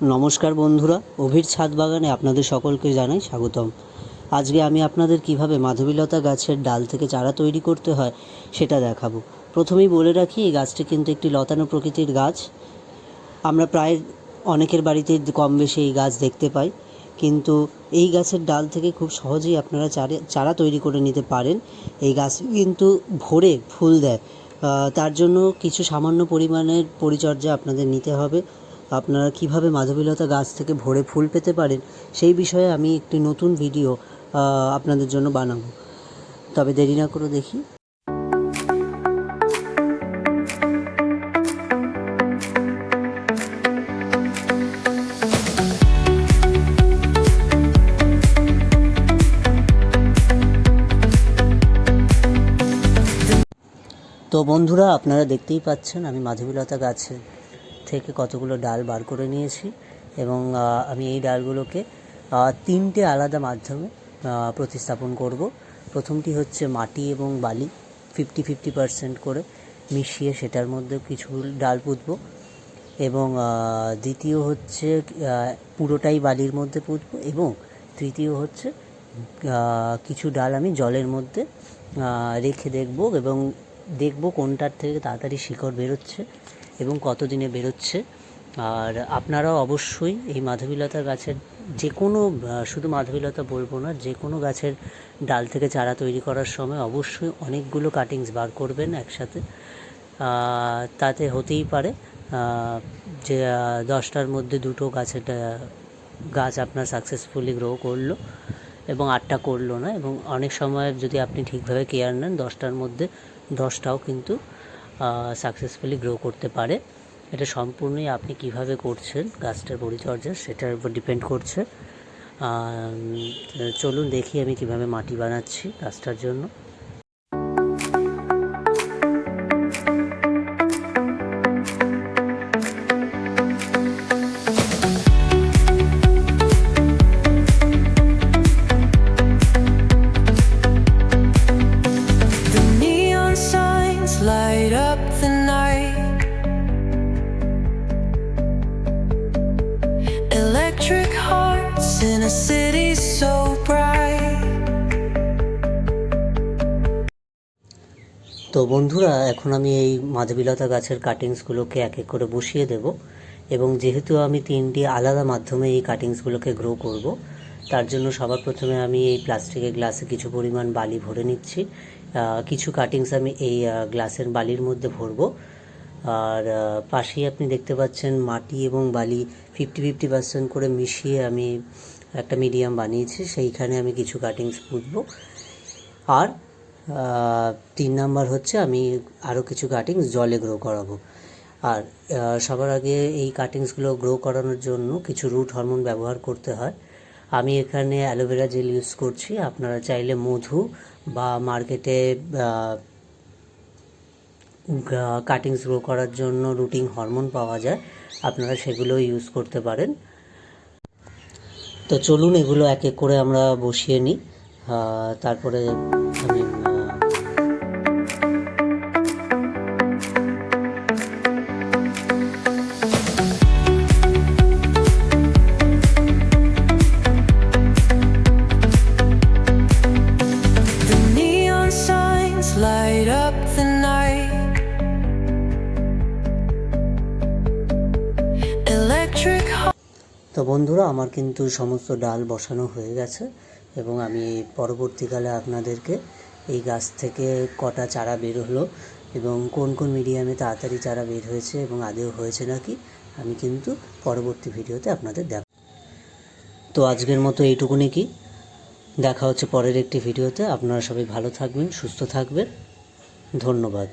নমস্কার বন্ধুরা, অভির ছাদ বাগানে আপনাদের সকলকে জানাই স্বাগতম। আজকে আমি আপনাদের কীভাবে মাধবীলতা গাছের ডাল থেকে চারা তৈরি করতে হয় সেটা দেখাবো। প্রথমেই বলে রাখি, এই গাছটি কিন্তু একটি লতানো প্রকৃতির গাছ। আমরা প্রায় অনেকের বাড়িতে কম বেশি এই গাছ দেখতে পাই, কিন্তু এই গাছের ডাল থেকে খুব সহজেই আপনারা চারে, চারা তৈরি করে নিতে পারেন। এই গাছ কিন্তু ভরে ফুল দেয়। তার জন্য কিছু সামান্য পরিমাণের পরিচর্যা আপনাদের নিতে হবে। আপনারা কীভাবে মাধবীলতা গাছ থেকে ভরে ফুল পেতে পারেন, সেই বিষয়ে আমি একটি নতুন ভিডিও আপনাদের জন্য বানাবো। তবে দেরি না করে দেখি। তো বন্ধুরা, আপনারা দেখতেই পাচ্ছেন আমি মাধবীলতা গাছে থেকে কতগুলো ডাল বার করে নিয়েছি এবং আমি এই ডালগুলোকে তিনটে আলাদা মাধ্যমে প্রতিস্থাপন করব। প্রথমটি হচ্ছে মাটি এবং বালি, ফিফটি ফিফটি পার্সেন্ট করে মিশিয়ে সেটার মধ্যে কিছু ডাল পুঁতবো এবং দ্বিতীয় হচ্ছে পুরোটাই বালির মধ্যে পুঁতবো এবং তৃতীয় হচ্ছে কিছু ডাল আমি জলের মধ্যে রেখে দেখব এবং দেখব কোনটার থেকে তাড়াতাড়ি শিকড় বেরোচ্ছে। এবং কতদিনে বেরোচ্ছে। আর আপনারাও অবশ্যই এই মাধবীলতা গাছের যে কোনো শুধু মাধবীলতা বলব না, যে কোনো গাছের ডাল থেকে চারা তৈরি করার সময় অবশ্যই অনেকগুলো কাটিংস বার করবেন একসাথে। তাতে হতেই পারে যে দশটার মধ্যে দুটো গাছের গাছ আপনার সাকসেসফুলি গ্রো করল এবং আটটা করল না এবং অনেক সময় যদি আপনি ঠিকভাবে কেয়ার নেন, দশটার মধ্যে দশটাও কিন্তু সাকসেসফুলি গ্রো করতে পারে। এটা সম্পূর্ণই আপনি কীভাবে করছেন, গাছটার পরিচর্যা, সেটার উপর ডিপেন্ড করছে। চলুন দেখি আমি কীভাবে মাটি বানাচ্ছি গাছটার জন্য। তো বন্ধুরা, এখন আমি এই মাধবীলতা গাছের কাটিংসগুলোকে এক এক করে বসিয়ে দেব এবং যেহেতু আমি তিনটি আলাদা মাধ্যমে এই কাটিংসগুলোকে গ্রো করব, তার জন্য সবার প্রথমে আমি এই প্লাস্টিকের গ্লাসে কিছু পরিমাণ বালি ভরে নিচ্ছি। কিছু কাটিংস আমি এই গ্লাসের বালির মধ্যে ভরবো। আর পাশেই আপনি দেখতে পাচ্ছেন মাটি এবং বালি ফিফটি ফিফটি পার্সেন্ট করে মিশিয়ে আমি একটা মিডিয়াম বানিয়েছি, সেইখানে আমি কিছু কাটিংস পুঁতবো। আর তিন নাম্বার হচ্ছে আমি আরও কিছু কাটিংস জলে গ্রো করাবো। আর সবার আগে এই কাটিংসগুলো গ্রো করানোর জন্য কিছু রুট হরমোন ব্যবহার করতে হয়। আমি এখানে অ্যালোভেরা জেল ইউজ করছি, আপনারা চাইলে মধু বা মার্কেটে কাটিংস গ্রো করার জন্য রুটিং হরমোন পাওয়া যায়, আপনারা সেগুলো ইউজ করতে পারেন। তো চলুন এগুলো এক এক করে আমরা বসিয়ে নিই। তারপরে আমি light up the বন্ধুরা, আমার কিন্তু সমস্ত ডাল বসানো হয়ে গেছে এবং আমি পরবর্তীকালে আপনাদেরকে এই গাছ থেকে কটা চারা বের হলো এবং কোন কোন মিডিয়ামে তাড়াতাড়ি চারা বের হয়েছে এবং আদেও হয়েছে নাকি, আমি কিন্তু পরবর্তী ভিডিওতে আপনাদের দেখ তো আজকের মতো এইটুকুনি কি? দেখা হচ্ছে পরের একটি ভিডিওতে। আপনারা সবাই ভালো থাকবেন, সুস্থ থাকবেন। ধন্যবাদ।